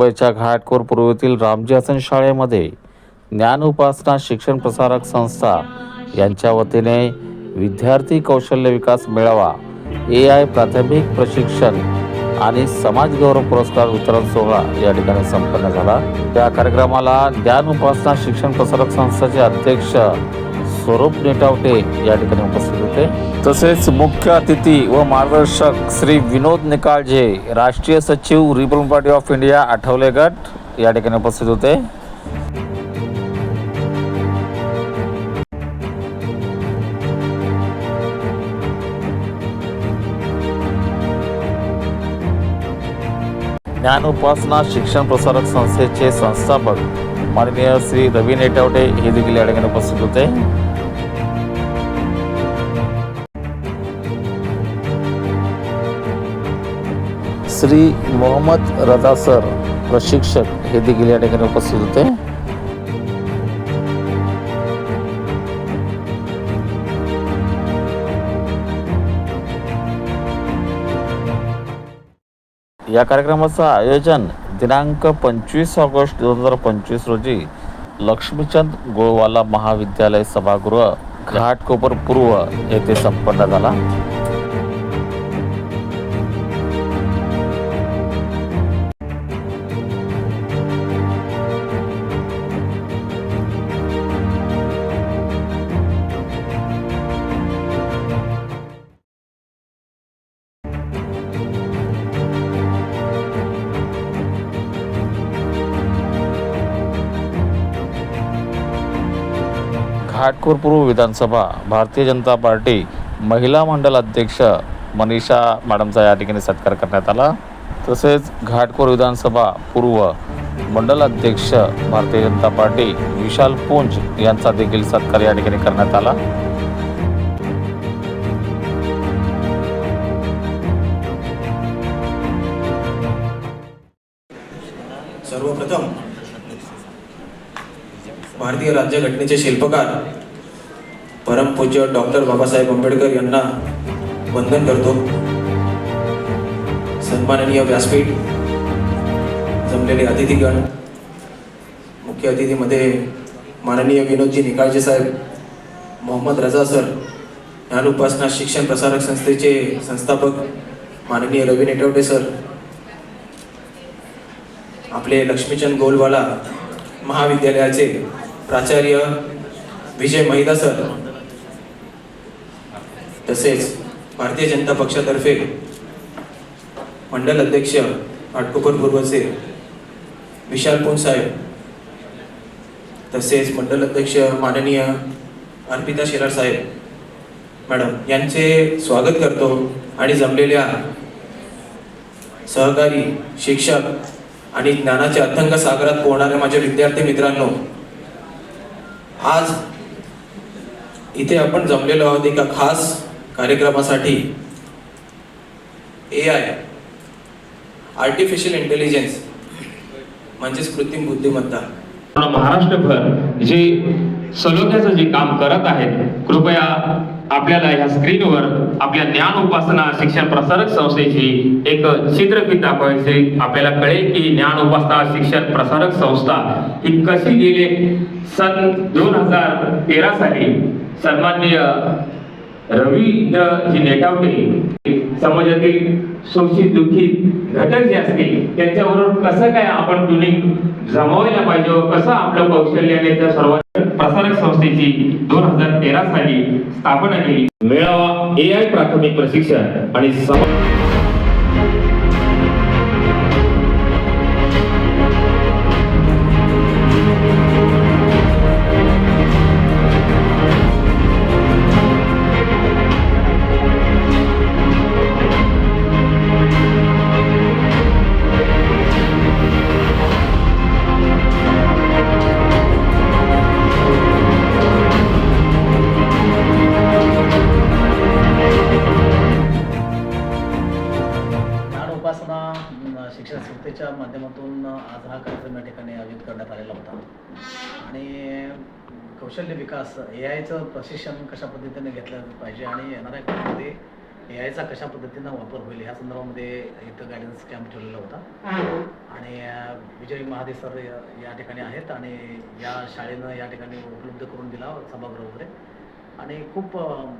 मुंबईच्या घाटकोर पूर्वेतील रामजी हसन शाळेमध्ये ज्ञान उपासना शिक्षण प्रसारक संस्था यांच्या वतीने विद्यार्थी कौशल्य विकास मेळावा ए आय प्राथमिक प्रशिक्षण आणि समाज गौरव पुरस्कार वितरण सोहळा या ठिकाणी संपन्न झाला. त्या कार्यक्रमाला ज्ञान उपासना शिक्षण प्रसारक संस्थेचे अध्यक्ष स्वरूप नेटावटे या ठिकाणी उपस्थित होते. तसेच मुख्य अतिथी व मार्गदर्शक श्री विनोद निकाळजे राष्ट्रीय सचिव Republican Party of India Athawale गट या ठिकाणी उपस्थित होते. ज्ञान उपासना शिक्षण प्रसारक संस्थेचे संस्थापक माननीय श्री रवी नेटावटे हे देखील या ठिकाणी उपस्थित होते. श्री मोहम्मद रजा सर प्रशिक्षक हे देखील या ठिकाणी उपस्थित होते. या कार्यक्रमाचं आयोजन दिनांक पंचवीस ऑगस्ट दोन हजार पंचवीस रोजी लक्ष्मीचंद गोळवाला महाविद्यालय सभागृह घाटकोपर पूर्व येथे संपन्न झाला. घाटकोर पूर्व विधानसभा भारतीय जनता पार्टी महिला मंडल अध्यक्ष मनीषा मॅडमचा या ठिकाणी सत्कार करण्यात आला. तसेच घाटकोर विधानसभा पूर्व मंडल अध्यक्ष भारतीय जनता पार्टी विशाल पुंज यांचा देखील सत्कार या ठिकाणी करण्यात आला. भारतीय राज्यघटनेचे शिल्पकार परमपूज्य डॉक्टर बाबासाहेब आंबेडकर यांना वंदन करतो. सन्माननीय व्यासपीठ जमलेले अतिथीगण मुख्य अतिथीमध्ये माननीय विनोदजी निकाळजे साहेब मोहम्मद रजा सर ज्ञानोपासना शिक्षण प्रसारक संस्थेचे संस्थापक माननीय रवी नेटवडे सर आपले लक्ष्मीचंद गोलवाला महाविद्यालयाचे प्राचार्य विजय महिदा सर. तसेच भारतीय जनता पक्षातर्फे मंडल अध्यक्ष आटकोपर पूर्वचे विशाल साहेब. तसेच मंडल अध्यक्ष माननीय अर्पिता शेलार साहेब. मॅडम यांचे स्वागत करतो आणि जमलेल्या सहकारी शिक्षक आणि ज्ञानाच्या अथंग सागरात पोहणाऱ्या माझ्या विद्यार्थी मित्रांनो आज इथे आपण जमलेलो आहोत एका खास कार्यक्रमासाठी ए आय आर्टिफिशियल इंटेलिजन्स म्हणजेच कृत्रिम बुद्धिमत्ता. महाराष्ट्रभर जे सलोख्याचं जे काम करत आहेत कृपया आपल्याला ह्या स्क्रीनवर आपल्या ज्ञान उपासना शिक्षण प्रसारक संस्थेची एक चित्रफित दाखवायचे. आपल्याला कळेल की ज्ञान उपासना शिक्षण प्रसारक संस्था ही कशी गेले. सन दोन हजार तेरा साली सन्माननीय रवी जी नेटावटे समाजातील शोषित दुःखित घटक जे असतील त्यांच्याबरोबर कसं काय आपण ट्युनिंग जमावायला पाहिजे कसं आपलं कौशल्याने त्या सर्व प्रसारक संस्थेची दोन हजार तेरा साली स्थापना केली? मेळावा ए आय प्राथमिक प्रशिक्षण आणि सम- संस्थेच्या माध्यमातून आज हा कार्यक्रम या ठिकाणी आयोजित करण्यात आलेला होता. आणि कौशल्य विकास ए आयचं प्रशिक्षण कशा पद्धतीने घेतलं पाहिजे आणि येणाऱ्या काळामध्ये ए आयचा कशा पद्धतीनं वापर होईल ह्या संदर्भामध्ये इथं गायडन्स कॅम्प ठेवलेला होता. आणि विजय महादे सर या- ठिकाणी आहेत आणि या शाळेनं या ठिकाणी उपलब्ध करून दिला सभागृह वगैरे. आणि खूप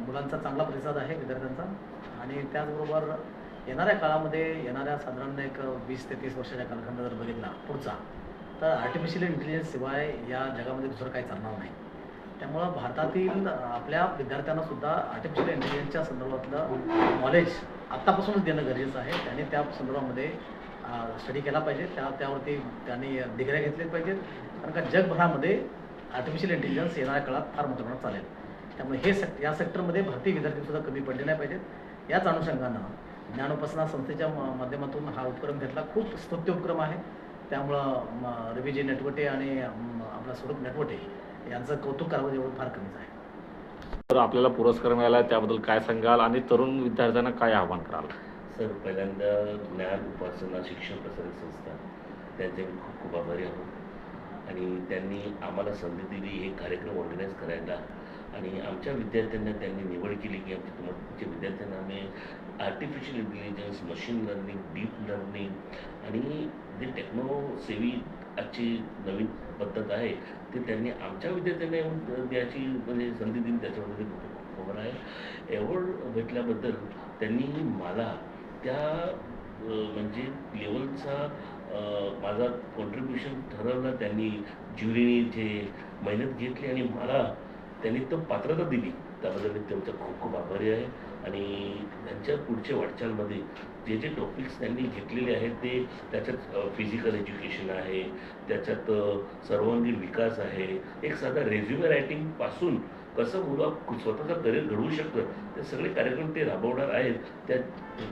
मुलांचा चांगला प्रतिसाद आहे विद्यार्थ्यांचा. आणि त्याचबरोबर येणाऱ्या काळामध्ये येणाऱ्या साधारण एक वीस ते तीस वर्षाच्या कालखंड जर बघितला पुढचा तर आर्टिफिशियल इंटेलिजन्स शिवाय या जगामध्ये दुसरं काही चालणार नाही. त्यामुळं भारतातील आपल्या विद्यार्थ्यांना सुद्धा आर्टिफिशियल इंटेलिजन्सच्या संदर्भातलं नॉलेज आत्तापासूनच देणं गरजेचं आहे. त्यांनी त्या संदर्भामध्ये स्टडी केला पाहिजे. त्या त्यावरती त्यांनी डिग्र्या घेतल्या पाहिजेत कारण का जगभरामध्ये आर्टिफिशियल इंटेलिजन्स येणाऱ्या काळात फार मोठ्या प्रमाणात चालेल. त्यामुळे हे सेक्ट या सेक्टरमध्ये भारतीय विद्यार्थीसुद्धा कमी पडले नाही पाहिजेत. याच अनुषंगानं ज्ञानोपासना संस्थेच्या म- माध्यमातून हा उपक्रम घेतला. खूप स्तुत्य उपक्रम आहे. त्यामुळं म- रवीजी नेटवटे आणि आपला स्वरूप नेटवटे यांचं कौतुक करावं एवढं फार कमीच आहे. तर आपल्याला पुरस्कार मिळाला त्याबद्दल काय सांगाल? आणि तरुण विद्यार्थ्यांना काय आव्हान कराल? सर पहिल्यांदा ज्ञान उपासना शिक्षण प्रसारक संस्था त्यांचे मी खूप खूप आभारी आहोत. आणि त्यांनी आम्हाला संधी दिली. हे कार्यक्रम ऑर्गनाईज करायला आणि आमच्या विद्यार्थ्यांना त्यांनी निवड केली की आमच्या तुमच्या विद्यार्थ्यांना आम्ही artificial intelligence machine learning deep learning आणि जे टेक्नो सेवी आजची नवीन पद्धत आहे ते त्यांनी आमच्या विद्यार्थ्यांना येऊन द्यायची म्हणजे संधी दिली त्याच्यामध्ये खबर आहे. एवॉर्ड भेटल्याबद्दल त्यांनी मला त्या म्हणजे लेवलचा माझा कॉन्ट्रीब्युशन ठरवलं. त्यांनी ज्युरीने जे मेहनत घेतली आणि मला त्यांनी तो पात्रता दिली. त्याबद्दल मी त्यांचा खूप खूप आभारी आहे. आणि त्यांच्या पुढच्या वाटचालमध्ये जे जे टॉपिक्स त्यांनी घेतलेले आहेत ते त्याच्यात फिजिकल एज्युकेशन आहे त्याच्यात सर्वांगीण विकास आहे. एक साधा रेझ्युमे रायटिंगपासून कसं मुलं स्वतःचा करिअर घडवू शकतं? ते सगळे कार्यक्रम ते राबवणार आहेत. त्या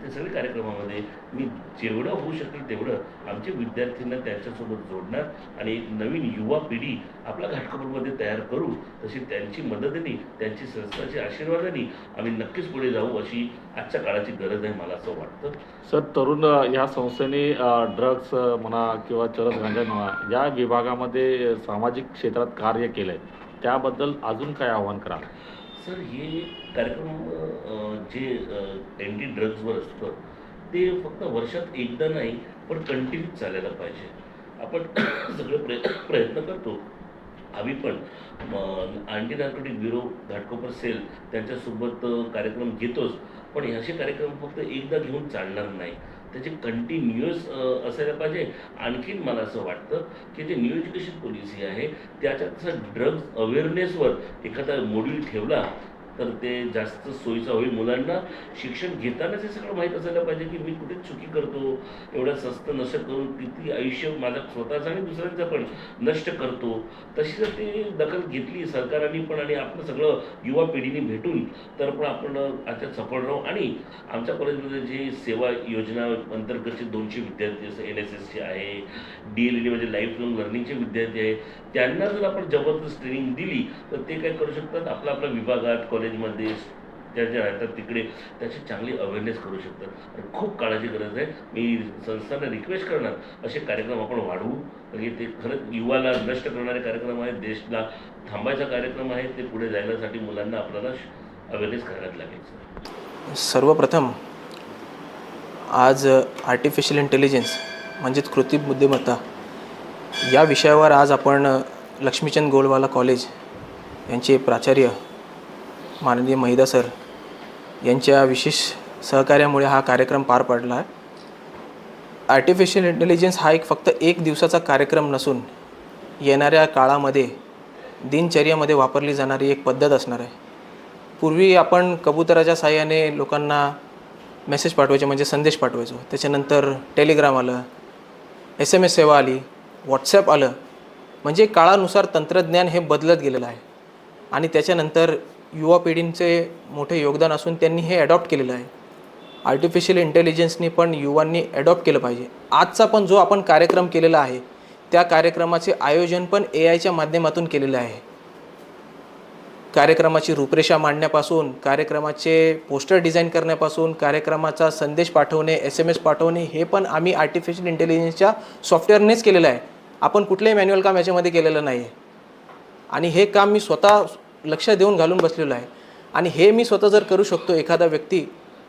ते सगळे कार्यक्रमामध्ये मी जेवढं होऊ शकेल तेवढं आमच्या विद्यार्थ्यांना त्यांच्यासोबत जोडणार आणि एक नवीन युवा पिढी आपल्या घाटकोपरमध्ये तयार करू. तशी त्यांची मदतीने त्यांची संस्थाच्या आशीर्वादाने आम्ही नक्कीच पुढे जाऊ अशी आजच्या काळाची गरज आहे मला असं वाटतं. सर तरुण या संस्थेने ड्रग्स म्हणा किंवा चरस गांजा म्हणा या विभागामध्ये सामाजिक क्षेत्रात कार्य केलं आहे त्याबद्दल अजून काय आव्हान कराल? सर हे कार्यक्रम जे अँटी ड्रग्जवर असतं ते फक्त वर्षात एकदा नाही पण कंटिन्यू चालायला पाहिजे. आपण सगळे प्रयत्न प्रयत्न करतो. आम्ही पण आणखी नार्कोटिक ब्युरो घाटकोपर सेल त्यांच्यासोबत कार्यक्रम घेतोच. पण असे कार्यक्रम फक्त एकदा घेऊन चालणार नाही. त्याचे कंटिन्युअस असायला पाहिजे. आणखीन मला असं वाटतं की जे न्यू एज्युकेशन पॉलिसी आहे त्याच्यात ड्रग्ज अवेअरनेसवर एखादा मॉड्यूल ठेवला तर ते जास्त सोयीचं होईल मुलांना. शिक्षण घेतानाच हे सगळं माहीत असायला पाहिजे की मी कुठे चुकी करतो एवढ्या स्वस्त नष्ट करून किती आयुष्य माझं स्वतःचं आणि दुसऱ्यांचं पण नष्ट करतो. तशी जर ते दखल घेतली सरकारांनी पण आणि आपलं सगळं युवा पिढीने भेटून तर पण आपण आता सफळ राहू. आणि आमच्या कॉलेजमध्ये जे सेवा योजना अंतर्गतचे दोनशे विद्यार्थी जसं एन एस एसचे आहे डी एल डी म्हणजे लाईफ लॉंग लर्निंगचे विद्यार्थी आहे त्यांना जर आपण जबरदस्त ट्रेनिंग दिली तर ते काय करू शकतात? आपला आपल्या विभागात कॉलेज कॉलेजमध्ये त्या ज्या राहतात तिकडे त्याची चांगली अवेअरनेस करू शकतात. आणि खूप काळाची गरज आहे. मी संस्थांना रिक्वेस्ट करणार असे कार्यक्रम आपण वाढवू. म्हणजे ते खरंच युवाला नष्ट करणारे कार्यक्रम आहेत. देशला थांबायचा कार्यक्रम आहे. ते पुढे जाण्यासाठी मुलांना आपल्याला अवेअरनेस करायला लागेल सर्वप्रथम आज आर्टिफिशियल इंटेलिजन्स म्हणजेच कृत्रिम बुद्धिमत्ता या विषयावर आज आपण लक्ष्मीचंद गोलवाला कॉलेज यांचे प्राचार्य माननीय महिदा सर यांच्या विशेष सहकार्यामुळे हा कार्यक्रम पार पडला. आहे आर्टिफिशियल इंटेलिजन्स हा एक फक्त एक दिवसाचा कार्यक्रम नसून येणाऱ्या काळामध्ये दिनचर्यामध्ये वापरली जाणारी एक पद्धत असणार आहे. पूर्वी आपण कबुतराच्या साह्याने लोकांना मेसेज पाठवायचे म्हणजे संदेश पाठवायचो. त्याच्यानंतर टेलिग्राम आलं एस एम एस सेवा आली व्हॉट्सॲप आलं. म्हणजे काळानुसार तंत्रज्ञान हे बदलत गेलेलं आहे. आणि त्याच्यानंतर युवा पिढींचे मोठे योगदान असून त्यांनी हे अडॉप्ट केलेलं आहे. आर्टिफिशियल इंटेलिजन्सनी पण युवांनी अडॉप्ट केलं पाहिजे. आजचा पण जो आपण कार्यक्रम केलेला आहे त्या कार्यक्रमाचे आयोजन पण ए आयच्या माध्यमातून केलेलं आहे. कार्यक्रमाची रूपरेषा मांडण्यापासून कार्यक्रमाचे पोस्टर डिझाईन करण्यापासून कार्यक्रमाचा संदेश पाठवणे एस एम एस पाठवणे हे पण आम्ही आर्टिफिशियल इंटेलिजन्सच्या सॉफ्टवेअरनेच केलेलं आहे. आपण कुठलंही मॅन्युअल काम याच्यामध्ये केलेलं नाही आहे आणि हे काम मी स्वतः लक्ष देऊन घालून बसलेलो आहे. आणि हे मी स्वतः जर करू शकतो एखादा व्यक्ती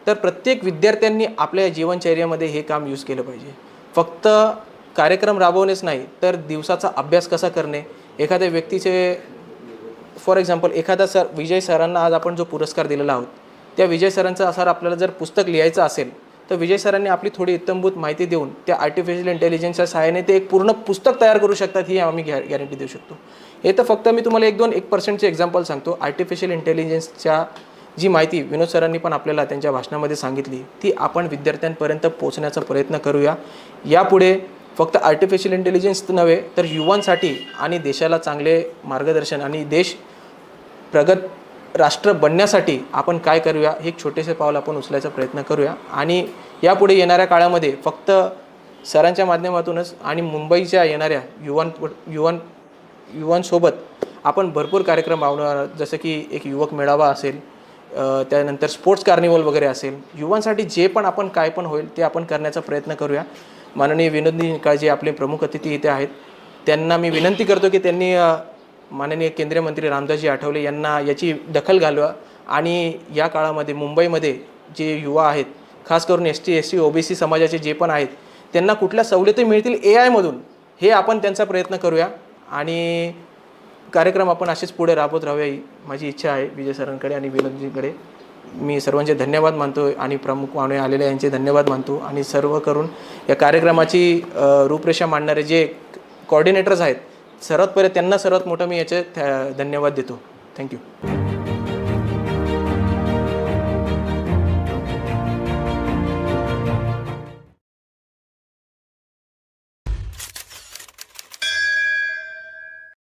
तर प्रत्येक विद्यार्थ्यांनी आपल्या जीवनचर्यामध्ये हे काम यूज केलं पाहिजे. फक्त कार्यक्रम राबवणेच नाही तर दिवसाचा अभ्यास कसा करणे? एखाद्या व्यक्तीचे फॉर एक्झाम्पल एखादा सर विजय सरांना आज आपण जो पुरस्कार दिलेला आहोत त्या विजय सरांचा सर आपल्याला जर पुस्तक लिहायचं असेल तर विजय सरांनी आपली थोडी इत्तमभूत माहिती देऊन त्या आर्टिफिशियल इंटेलिजन्सच्या सहाय्याने ते एक पूर्ण पुस्तक तयार करू शकतात ही आम्ही गॅ गॅरंटी देऊ शकतो. हे तर फक्त मी तुम्हाला एक दोन एक पर्सेंटचे एक्झाम्पल सांगतो. आर्टिफिशियल इंटेलिजन्सच्या जी माहिती विनोद सरांनी पण आपल्याला त्यांच्या भाषणामध्ये सांगितली ती आपण विद्यार्थ्यांपर्यंत पोहोचण्याचा प्रयत्न करूया. यापुढे फक्त आर्टिफिशियल इंटेलिजन्स नव्हे तर युवांसाठी आणि देशाला चांगले मार्गदर्शन आणि देश प्रगत राष्ट्र बनण्यासाठी आपण काय करूया हे एक छोटेसे पाऊल आपण उचलायचा प्रयत्न करूया. आणि यापुढे येणाऱ्या काळामध्ये फक्त सरांच्या माध्यमातूनच आणि मुंबईच्या येणाऱ्या युवान युवान युवांसोबत आपण भरपूर कार्यक्रम राबवणार आहोत. जसं की एक युवक मेळावा असेल त्यानंतर स्पोर्ट्स कार्निवल वगैरे असेल. युवांसाठी जे पण आपण काय पण होईल ते आपण करण्याचा प्रयत्न करूया. माननीय विनोदनी काळजी आपले प्रमुख अतिथी इथे आहेत. त्यांना मी विनंती करतो की त्यांनी माननीय केंद्रीय मंत्री रामदासजी आठवले यांना याची दखल घालवा. आणि या काळामध्ये मुंबईमध्ये जे युवा आहेत खास करून S T S C O B C समाजाचे जे पण आहेत त्यांना कुठल्या सवलती मिळतील ए आयमधून हे आपण त्यांचा प्रयत्न करूया. आणि कार्यक्रम आपण असेच पुढे राबवत राहूया ही माझी इच्छा आहे विजय सरांकडे आणि विनोदजींकडे. मी सर्वांचे धन्यवाद मानतो आणि प्रमुख पाहुणे आलेले यांचे धन्यवाद मानतो. आणि सर्व करून या कार्यक्रमाची रूपरेषा मांडणारे जे कॉर्डिनेटर्स आहेत सर्वात पहिले त्यांना सर्वात मोठं मी याचे धन्यवाद देतो. थँक्यू